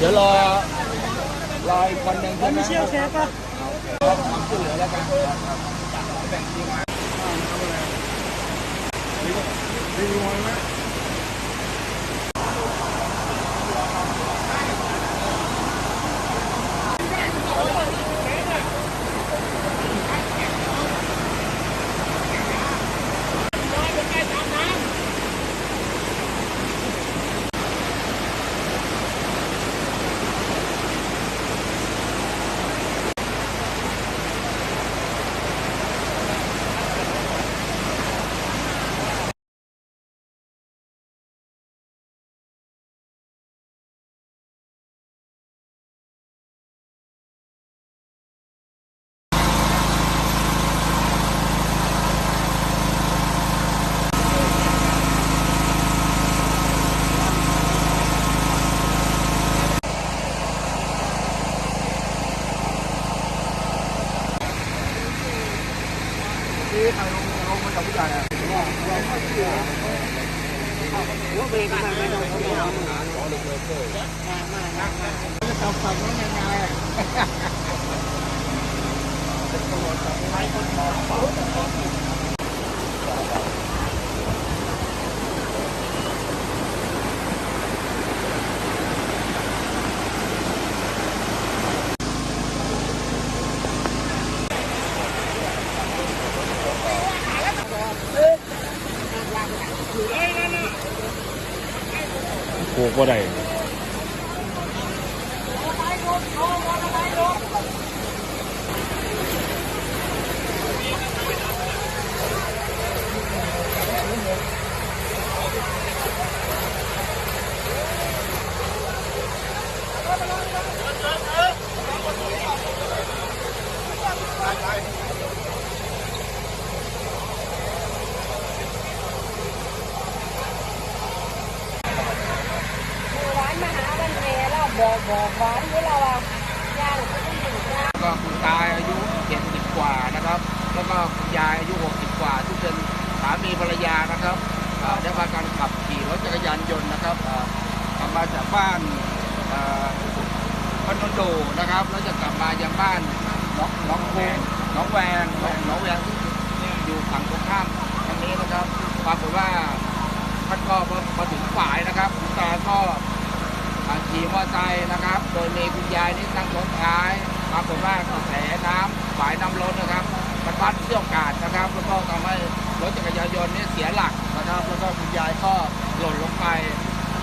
เดี๋ยวรอรออีกคนหนึ่งใช่ไหมไม่เชี่ยวแชร์ป่ะเอาความช่วยเหลือแล้วกันแบ่งทีมงานที่ทางลงลงมาจากผู้ใหญ่อะ ว่าเบรกทางไม่ได้เขาไม่เอาจะจับฝั่งนั้นยังไง โอ้ก็ได้ ร้านมาหาวันแม่แล้ว บอกบอกหวานที่เราอะย่างก็ต้องอยู่นะแล้วก็คุณตาอายุ70กว่านะครับ แล้วก็คุณยายอายุ 60 กว่าที่เป็นสามีภรรยานะครับได้พากันขับขี่รถจักรยานยนต์นะครับกลับมาจากบ้านเอ่อพนนโดนะครับ แล้วจะกลับมายังบ้านน้องน้องโคงน้องแวงน้องน้องแวงที่อยู่ฝั่งตรงข้ามทางนี้นะครับปรากฏว่าท่านก็มาถึงฝ่ายนะครับคุณตาก็ ขี่มอเตอร์ไซค์นะครับ โดยมีคุณยายนี่นั่งซ้อนท้ายปรากฏว่ากระแสน้ำฝายน้ำล้นนะครับมันพัดเชี่ยวกาดนะครับแล้วก็ทำให้รถจักรยานยนต์นี่เสียหลักนะครับแล้วก็คุณยายก็หล่นลงไป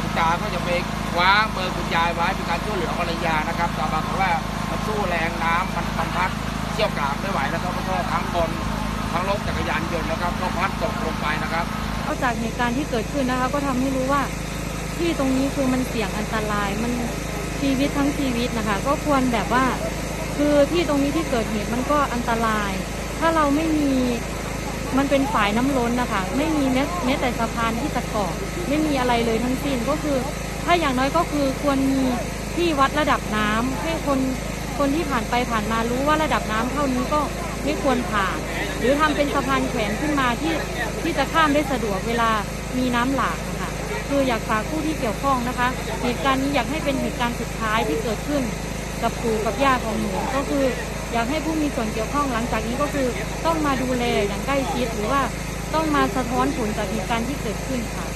คุณตาก็จะไปคว้ามือคุณยายไว้เป็นการช่วยเหลือภรรยานะครับแต่ปรากฏว่ามันสู้แรงน้ำมันมันพัดเชี่ยวกาดไม่ไหวแล้วก็มันก็ทั้งคนทั้งรถจักรยานยนต์นะครับก็พัดตกลงไปนะครับนอกจากเหตุการณ์ที่เกิดขึ้นนะคะ ก็ทำให้รู้ว่า ที่ตรงนี้คือมันเสี่ยงอันตรายมันชีวิตทั้งชีวิตนะคะ ก็ควรแบบว่า คือที่ตรงนี้ที่เกิดเหตุมันก็อันตราย ถ้าเราไม่มีมันเป็นฝ่ายน้ำล้นนะคะ ไม่มีแม้แต่สะพานที่จะกาะไม่มีอะไรเลยทั้งสิ้นก็คือ ถ้าอย่างน้อยก็คือควรมีที่วัดระดับน้ำให้คนคนที่ผ่านไปผ่านมารู้ว่าระดับน้ำเท่านี้ก็ไม่ควรผ่าน หรือทำเป็นสะพานแขวนขึ้นมาที่ที่จะข้ามได้สะดวกเวลามีน้ำหลาก คืออยากฝากผู้ที่เกี่ยวข้องนะคะ เหตุการณ์นี้อยากให้เป็นเหตุการณ์สุดท้ายที่เกิดขึ้นกับปู่กับย่าของหนูก็คืออยากให้ผู้มีส่วนเกี่ยวข้องหลังจากนี้ก็คือต้องมาดูแลอย่างใกล้ชิดหรือว่าต้องมาสะท้อนผลจากเหตุการณ์ที่เกิดขึ้นค่ะ